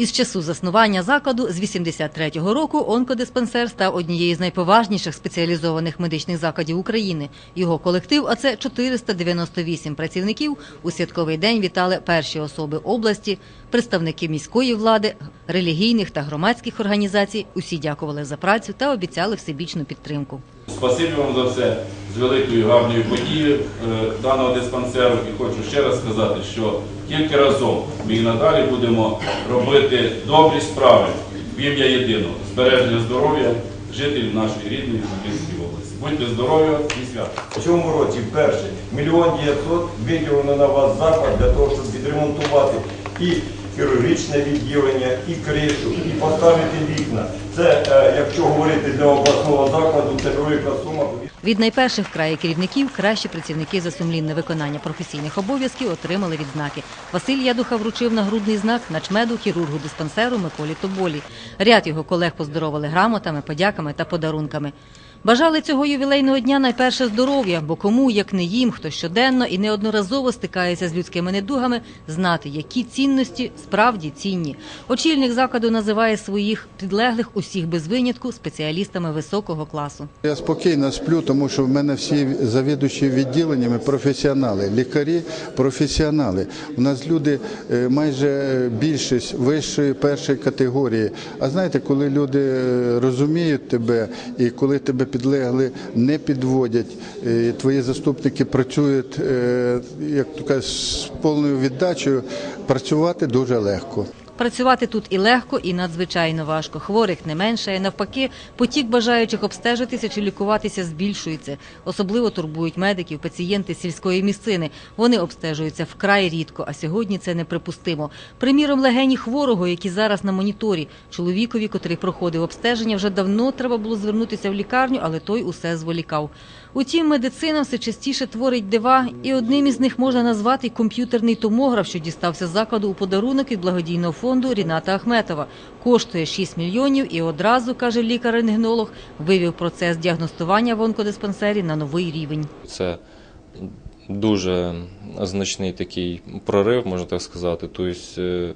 Із часу заснування закладу з 83-го року онкодиспансер став однією з найповажніших спеціалізованих медичних закладів України. Його колектив, а це 498 працівників, у святковий день вітали перші особи області, представники міської влади, релігійних та громадських організацій. Усі дякували за працю та обіцяли всебічну підтримку. Спасибі вам за все з великою гарною подією е, даного диспансеру. І хочу ще раз сказати, що тільки разом ми і надалі будемо робити добрі справи в ім'я єдиного збереження здоров'я жителів нашої рідної Хмельницької області. Будьте здорові і свято! В цьому році вперше мільйон 900 виділено на вас заклад для того, щоб відремонтувати і хірургічне відділення, і кришу, і поставити вікна. Це, е, якщо говорити для обласного закладу, це велика сума. Від найперших в краї керівників кращі працівники за сумлінне виконання професійних обов'язків отримали відзнаки. Василь Ядуха вручив нагрудний знак начмеду хірургу диспансеру Миколі Тоболі. Ряд його колег поздоровили грамотами, подяками та подарунками. Бажали цього ювілейного дня найперше здоров'я, бо кому, як не їм, хто щоденно і неодноразово стикається з людськими недугами, знати, які цінності справді цінні. Очільник закладу називає своїх підлеглих усіх без винятку спеціалістами високого класу. Я спокійно сплю, тому що в мене всі завідувачі відділеннями професіонали, лікарі професіонали. У нас люди е, майже більшість вищої першої категорії. А знаєте, коли люди е, розуміють тебе і коли тебе підлегли не підводять, е, твої заступники працюють е, як то кажуть, з повною віддачею, працювати дуже легко. Працювати тут і легко, і надзвичайно важко. Хворих не менше. Навпаки, потік бажаючих обстежитися чи лікуватися збільшується. Особливо турбують медиків, пацієнти сільської місцини. Вони обстежуються вкрай рідко, а сьогодні це неприпустимо. Приміром, легені хворого, які зараз на моніторі. Чоловікові, котрий проходив обстеження, вже давно треба було звернутися в лікарню, але той усе зволікав. Утім, медицина все частіше творить дива, і одним із них можна назвати комп'ютерний томограф, що дістався закладу у подарунок від благодійного фонду Ріната Ахметова. Коштує 6 мільйонів і одразу, каже лікар-рентгенолог, вивів процес діагностування в онкодиспансері на новий рівень. Це дуже значний такий прорив, можна так сказати. Тобто, е,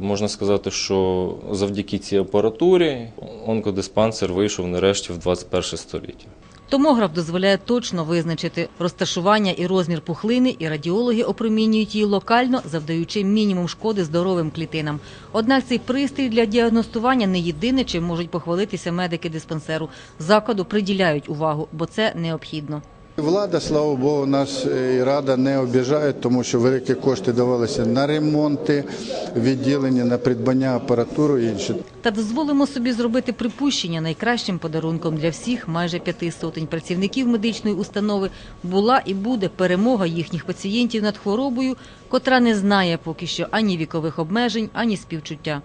можна сказати, що завдяки цій апаратурі онкодиспансер вийшов нарешті в 21 століття. Томограф дозволяє точно визначити розташування і розмір пухлини, і радіологи опромінюють її локально, завдаючи мінімум шкоди здоровим клітинам. Однак цей пристрій для діагностування не єдине, чим можуть похвалитися медики диспансеру. Закладу приділяють увагу, бо це необхідно. Влада, слава Богу, нас е, і рада не обіжають, тому що великі кошти давалися на ремонти відділення, на придбання апаратури і інше. Та дозволимо собі зробити припущення найкращим подарунком для всіх майже п'яти сотень працівників медичної установи була і буде перемога їхніх пацієнтів над хворобою, котра не знає поки що ані вікових обмежень, ані співчуття.